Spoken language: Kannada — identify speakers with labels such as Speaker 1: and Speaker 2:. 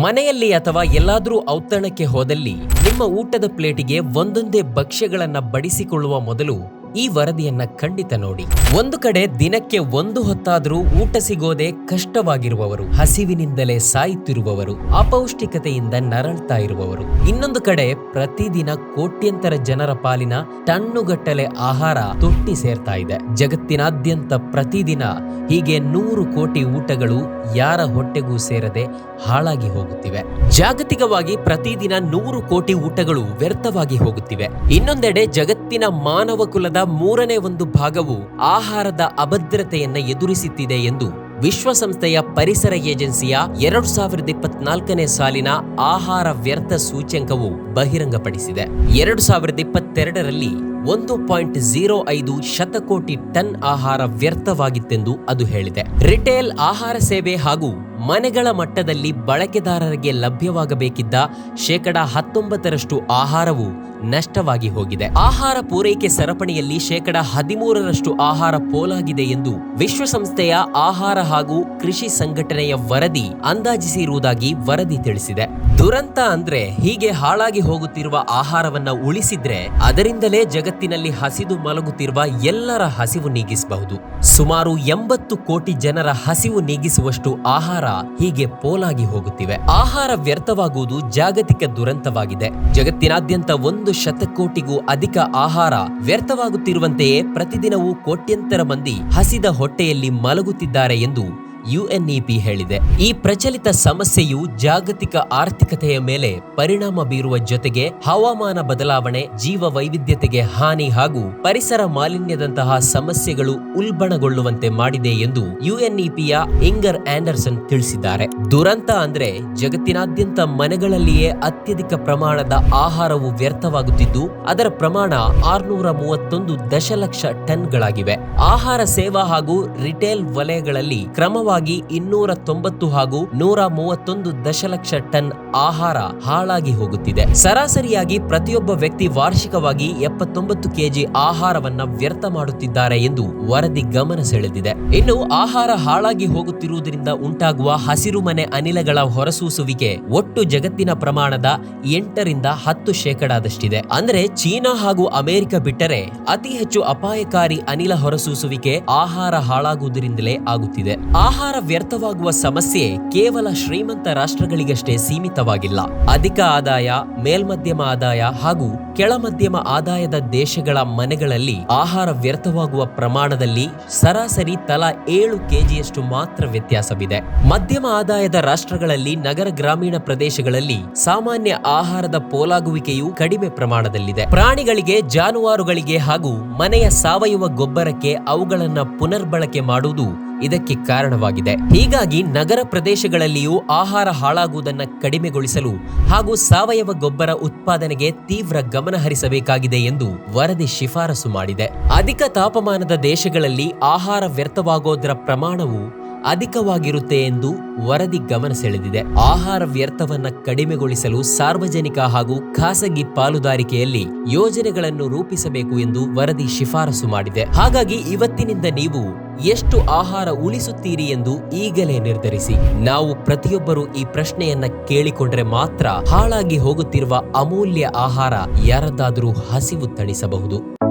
Speaker 1: ಮನೆಯಲ್ಲಿ ಅಥವಾ ಎಲ್ಲಾದರೂ ಔತಣಕ್ಕೆ ಹೋದಲ್ಲಿ ನಿಮ್ಮ ಊಟದ ಪ್ಲೇಟಿಗೆ ಒಂದೊಂದೇ ಭಕ್ಷ್ಯಗಳನ್ನು ಬಡಿಸಿಕೊಳ್ಳುವ ಮೊದಲು ಈ ವರದಿಯನ್ನ ಖಂಡಿತ ನೋಡಿ. ಒಂದು ಕಡೆ ದಿನಕ್ಕೆ ಒಂದು ಹೊತ್ತಾದ್ರೂ ಊಟ ಸಿಗೋದೆ ಕಷ್ಟವಾಗಿರುವವರು, ಹಸಿವಿನಿಂದಲೇ ಸಾಯುತ್ತಿರುವವರು, ಅಪೌಷ್ಟಿಕತೆಯಿಂದ ನರಳ್ತಾ ಇರುವವರು. ಇನ್ನೊಂದು ಕಡೆ ಪ್ರತಿದಿನ ಕೋಟ್ಯಂತರ ಜನರ ಪಾಲಿನ ಟನ್ನುಗಟ್ಟಲೆ ಆಹಾರ ತೊಟ್ಟಿ ಸೇರ್ತಾ ಇದೆ. ಜಗತ್ತಿನಾದ್ಯಂತ ಪ್ರತಿದಿನ ಹೀಗೆ ನೂರು ಕೋಟಿ ಊಟಗಳು ಯಾರ ಹೊಟ್ಟೆಗೂ ಸೇರದೆ ಹಾಳಾಗಿ ಹೋಗುತ್ತಿವೆ. ಜಾಗತಿಕವಾಗಿ ಪ್ರತಿದಿನ ನೂರು ಕೋಟಿ ಊಟಗಳು ವ್ಯರ್ಥವಾಗಿ ಹೋಗುತ್ತಿವೆ. ಇನ್ನೊಂದೆಡೆ ಜಗತ್ತಿನ ಮಾನವ ಕುಲದ ಮೂರನೇ ಒಂದು ಭಾಗವು ಆಹಾರದ ಅಭದ್ರತೆಯನ್ನ ಎದುರಿಸುತ್ತಿದೆ ಎಂದು ವಿಶ್ವಸಂಸ್ಥೆಯ ಪರಿಸರ ಏಜೆನ್ಸಿಯ ಎರಡು ಸಾವಿರದ ಇಪ್ಪತ್ನಾಲ್ಕನೇ ಸಾಲಿನ ಆಹಾರ ವ್ಯರ್ಥ ಸೂಚ್ಯಂಕವು ಬಹಿರಂಗಪಡಿಸಿದೆ. ಎರಡು ಸಾವಿರದ ಇಪ್ಪತ್ತೆರಡರಲ್ಲಿ ಒಂದು ಪಾಯಿಂಟ್ ಜೀರೋ ಐದು ಶತಕೋಟಿ ಟನ್ ಆಹಾರ ವ್ಯರ್ಥವಾಗಿತ್ತೆಂದು ಅದು ಹೇಳಿದೆ. ರಿಟೇಲ್ ಆಹಾರ ಸೇವೆ ಹಾಗೂ ಮನೆಗಳ ಮಟ್ಟದಲ್ಲಿ ಬಳಕೆದಾರರಿಗೆ ಲಭ್ಯವಾಗಬೇಕಿದ್ದ ಶೇಕಡ ಹತ್ತೊಂಬತ್ತರಷ್ಟು ಆಹಾರವು ನಷ್ಟವಾಗಿ ಹೋಗಿದೆ. ಆಹಾರ ಪೂರೈಕೆ ಸರಪಣಿಯಲ್ಲಿ ಶೇಕಡ ಹದಿಮೂರರಷ್ಟು ಆಹಾರ ಪೋಲಾಗಿದೆ ಎಂದು ವಿಶ್ವಸಂಸ್ಥೆಯ ಆಹಾರ ಹಾಗೂ ಕೃಷಿ ಸಂಘಟನೆಯ ವರದಿ ಅಂದಾಜಿಸಿರುವುದಾಗಿ ವರದಿ ತಿಳಿಸಿದೆ. ದುರಂತ ಅಂದ್ರೆ ಹೀಗೆ ಹಾಳಾಗಿ ಹೋಗುತ್ತಿರುವ ಆಹಾರವನ್ನ ಉಳಿಸಿದ್ರೆ ಅದರಿಂದಲೇ ಜಗತ್ತಿನಲ್ಲಿ ಹಸಿದು ಮಲಗುತ್ತಿರುವ ಎಲ್ಲರ ಹಸಿವು ನೀಗಿಸಬಹುದು. ಸುಮಾರು ಎಂಬತ್ತು ಕೋಟಿ ಜನರ ಹಸಿವು ನೀಗಿಸುವಷ್ಟು ಆಹಾರ ಹೀಗೆ ಪೋಲಾಗಿ ಹೋಗುತ್ತಿವೆ. ಆಹಾರ ವ್ಯರ್ಥವಾಗುವುದು ಜಾಗತಿಕ ದುರಂತವಾಗಿದೆ. ಜಗತ್ತಿನಾದ್ಯಂತ ಒಂದು ಶತಕೋಟಿಗೂ ಅಧಿಕ ಆಹಾರ ವ್ಯರ್ಥವಾಗುತ್ತಿರುವಂತೆಯೇ ಪ್ರತಿದಿನವೂ ಕೋಟ್ಯಂತರ ಮಂದಿ ಹಸಿದ ಹೊಟ್ಟೆಯಲ್ಲಿ ಮಲಗುತ್ತಿದ್ದಾರೆ ಎಂದು ಯುಎನ್ಇಪಿ ಹೇಳಿದೆ, ಈ ಪ್ರಚಲಿತ ಸಮಸ್ಯೆಯು ಜಾಗತಿಕ ಆರ್ಥಿಕತೆಯ ಮೇಲೆ ಪರಿಣಾಮ ಬೀರುವ ಜೊತೆಗೆ ಹವಾಮಾನ ಬದಲಾವಣೆ ಜೀವ ವೈವಿಧ್ಯತೆಗೆ ಹಾನಿ ಹಾಗೂ ಪರಿಸರ ಮಾಲಿನ್ಯದಂತಹ ಸಮಸ್ಯೆಗಳು ಉಲ್ಬಣಗೊಳ್ಳುವಂತೆ ಮಾಡಿದೆ ಎಂದು ಯುಎನ್ಇಪಿಯ ಇಂಗರ್ ಆಂಡರ್ಸನ್ ತಿಳಿಸಿದ್ದಾರೆ. ದುರಂತ ಅಂದ್ರೆ ಜಗತ್ತಿನಾದ್ಯಂತ ಮನೆಗಳಲ್ಲಿಯೇ ಅತ್ಯಧಿಕ ಪ್ರಮಾಣದ ಆಹಾರವು ವ್ಯರ್ಥವಾಗುತ್ತಿದ್ದು, ಅದರ ಪ್ರಮಾಣ ಆರ್ನೂರ ಮೂವತ್ತೊಂದು ದಶಲಕ್ಷ ಟನ್ಗಳಾಗಿವೆ. ಆಹಾರ ಸೇವಾ ಹಾಗೂ ರಿಟೇಲ್ ವಲಯಗಳಲ್ಲಿ ಕ್ರಮವಾಗಿ ಇನ್ನೂರ ತೊಂಬತ್ತು ಹಾಗೂ ನೂರ ಮೂವತ್ತೊಂದು ದಶಲಕ್ಷ ಟನ್ ಆಹಾರ ಹಾಳಾಗಿ ಹೋಗುತ್ತಿದೆ. ಸರಾಸರಿಯಾಗಿ ಪ್ರತಿಯೊಬ್ಬ ವ್ಯಕ್ತಿ ವಾರ್ಷಿಕವಾಗಿ ಎಪ್ಪತ್ತೊಂಬತ್ತು ಕೆಜಿ ಆಹಾರವನ್ನ ವ್ಯರ್ಥ ಮಾಡುತ್ತಿದ್ದಾರೆ ಎಂದು ವರದಿ ಗಮನ ಸೆಳೆದಿದೆ. ಇನ್ನು ಆಹಾರ ಹಾಳಾಗಿ ಹೋಗುತ್ತಿರುವುದರಿಂದ ಉಂಟಾಗುವ ಹಸಿರು ಮನೆ ಅನಿಲಗಳ ಹೊರಸೂಸುವಿಕೆ ಒಟ್ಟು ಜಗತ್ತಿನ ಪ್ರಮಾಣದ ಎಂಟರಿಂದ ಹತ್ತು ಶೇಕಡಾದಷ್ಟಿದೆ. ಅಂದರೆ ಚೀನಾ ಹಾಗೂ ಅಮೆರಿಕ ಬಿಟ್ಟರೆ ಅತಿ ಹೆಚ್ಚು ಅಪಾಯಕಾರಿ ಅನಿಲ ಹೊರಸೂಸುವಿಕೆ ಆಹಾರ ಹಾಳಾಗುವುದರಿಂದಲೇ ಆಗುತ್ತಿದೆ. ಆಹಾರ ವ್ಯರ್ಥವಾಗುವ ಸಮಸ್ಯೆ ಕೇವಲ ಶ್ರೀಮಂತ ರಾಷ್ಟ್ರಗಳಿಗಷ್ಟೇ ಸೀಮಿತವಾಗಿಲ್ಲ. ಅಧಿಕ ಆದಾಯ, ಮೇಲ್ಮಧ್ಯಮ ಆದಾಯ ಹಾಗೂ ಕೆಳಮಧ್ಯಮ ಆದಾಯದ ದೇಶಗಳ ಮನೆಗಳಲ್ಲಿ ಆಹಾರ ವ್ಯರ್ಥವಾಗುವ ಪ್ರಮಾಣದಲ್ಲಿ ಸರಾಸರಿ ತಲಾ ಏಳು ಕೆಜಿಯಷ್ಟು ಮಾತ್ರ ವ್ಯತ್ಯಾಸವಿದೆ. ಮಧ್ಯಮ ಆದಾಯದ ರಾಷ್ಟ್ರಗಳಲ್ಲಿ ನಗರ ಗ್ರಾಮೀಣ ಪ್ರದೇಶಗಳಲ್ಲಿ ಸಾಮಾನ್ಯ ಆಹಾರದ ಪೋಲಾಗುವಿಕೆಯು ಕಡಿಮೆ ಪ್ರಮಾಣದಲ್ಲಿದೆ. ಪ್ರಾಣಿಗಳಿಗೆ, ಜಾನುವಾರುಗಳಿಗೆ ಹಾಗೂ ಮನೆಯ ಸಾವಯವ ಗೊಬ್ಬರಕ್ಕೆ ಅವುಗಳನ್ನು ಪುನರ್ಬಳಕೆ ಮಾಡುವುದು ಇದಕ್ಕೆ ಕಾರಣವಾಗಿದೆ. ಹೀಗಾಗಿ ನಗರ ಪ್ರದೇಶಗಳಲ್ಲಿಯೂ ಆಹಾರ ಹಾಳಾಗುವುದನ್ನು ಕಡಿಮೆಗೊಳಿಸಲು ಹಾಗೂ ಸಾವಯವ ಗೊಬ್ಬರ ಉತ್ಪಾದನೆಗೆ ತೀವ್ರ ಗಮನ ಹರಿಸಬೇಕಾಗಿದೆ ಎಂದು ವರದಿ ಶಿಫಾರಸು ಮಾಡಿದೆ. ಅಧಿಕ ತಾಪಮಾನದ ದೇಶಗಳಲ್ಲಿ ಆಹಾರ ವ್ಯರ್ಥವಾಗೋದರ ಪ್ರಮಾಣವು ಅಧಿಕವಾಗಿರುತ್ತೆ ಎಂದು ವರದಿ ಗಮನ ಸೆಳೆದಿದೆ. ಆಹಾರ ವ್ಯರ್ಥವನ್ನ ಕಡಿಮೆಗೊಳಿಸಲು ಸಾರ್ವಜನಿಕ ಹಾಗೂ ಖಾಸಗಿ ಪಾಲುದಾರಿಕೆಯಲ್ಲಿ ಯೋಜನೆಗಳನ್ನು ರೂಪಿಸಬೇಕು ಎಂದು ವರದಿ ಶಿಫಾರಸು ಮಾಡಿದೆ. ಹಾಗಾಗಿ ಇವತ್ತಿನಿಂದ ನೀವು ಎಷ್ಟು ಆಹಾರ ಉಳಿಸುತ್ತೀರಿ ಎಂದು ಈಗಲೇ ನಿರ್ಧರಿಸಿ. ನಾವು ಪ್ರತಿಯೊಬ್ಬರು ಈ ಪ್ರಶ್ನೆಯನ್ನ ಕೇಳಿಕೊಂಡ್ರೆ ಮಾತ್ರ ಹಾಳಾಗಿ ಹೋಗುತ್ತಿರುವ ಅಮೂಲ್ಯ ಆಹಾರ ಯಾರದ್ದಾದರೂ ಹಸಿವು ತಣಿಸಬಹುದು.